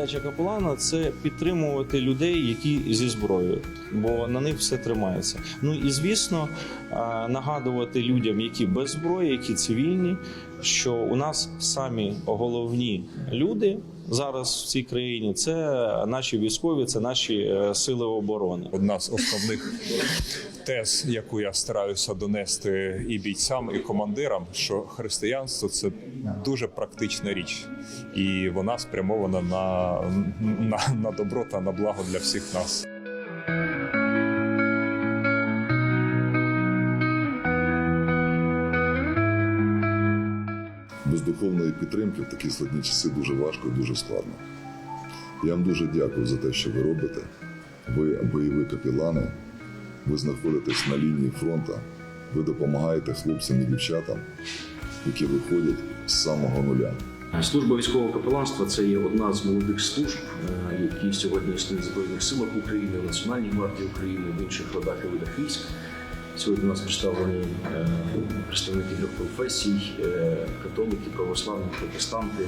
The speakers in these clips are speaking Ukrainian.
Задача капелана це підтримувати людей, які зі зброєю, бо на них все тримається. Ну і звісно, нагадувати людям, які без зброї, які цивільні, що у нас самі головні люди зараз в цій країні це наші військові, це наші е, сили оборони. Одна з основних тез, яку я стараюся донести і бійцям, і командирам, що християнство це дуже практична річ, і вона спрямована на, на, на добро та на благо для всіх нас. Без духовної підтримки в такі складні часи дуже важко і дуже складно. Я вам дуже дякую за те, що ви робите. Ви бойові капілани, ви знаходитесь на лінії фронту, ви допомагаєте хлопцям і дівчатам, які виходять з самого нуля. Служба військового капеланства це є одна з молодих служб, е, які сьогодні існують в Збройних силах України, в Національній гвардії України, в інших родах і видах військ. Сьогодні у нас представлені представники трьох професій: е, католики, православні, протестанти.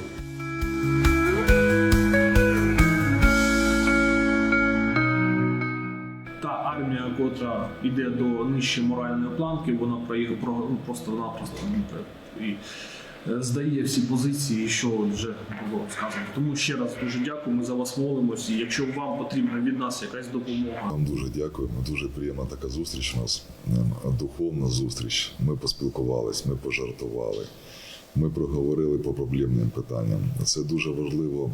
та армія, котра йде до нижчої моральної планки, вона просто-напросто і е, здає всі позиції, що вже було сказано. Тому ще раз дуже дякую. Ми за вас молимось. І якщо вам потрібна від нас якась допомога, Вам дуже дякуємо. Дуже приємна така зустріч у нас. ем, Духовна зустріч. Ми поспілкувались, ми пожартували. Ми проговорили по проблемним питанням. Це дуже важливо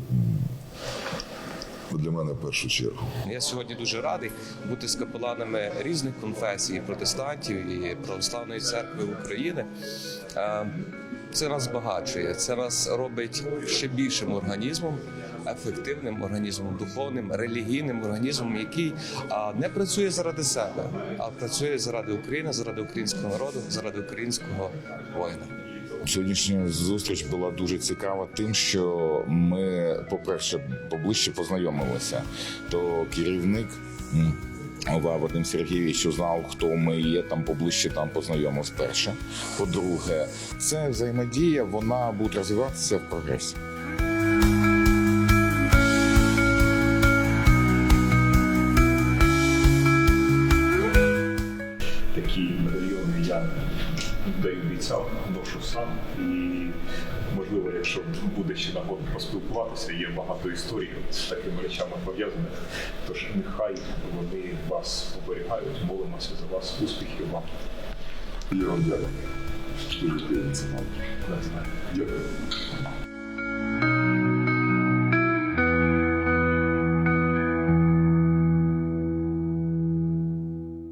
для мене в першу чергу. Я сьогодні дуже радий бути з капеланами різних конфесій, протестантів і православної церкви України. Це нас збагачує, це нас робить ще більшим організмом, ефективним організмом, духовним, релігійним організмом, який не працює заради себе, а працює заради України, заради українського народу, заради українського воїна. Сьогоднішня зустріч була дуже цікава тим, що ми, по-перше, поближче познайомилися. То керівник. Вадим Сергійович узнав, хто ми є там поближче, там познайомився перше. По-друге, це взаємодія, вона буде розвиватися в прогресі. Такі медальйони я даю бійцям, ношу сам. І можливо, якщо буде ще нагода поспілкуватися, є багато історій з такими речами пов'язаних. Тож нехай вони вас оберігають, молимося за вас, успіхів вам. Я вам дякую. Дякую.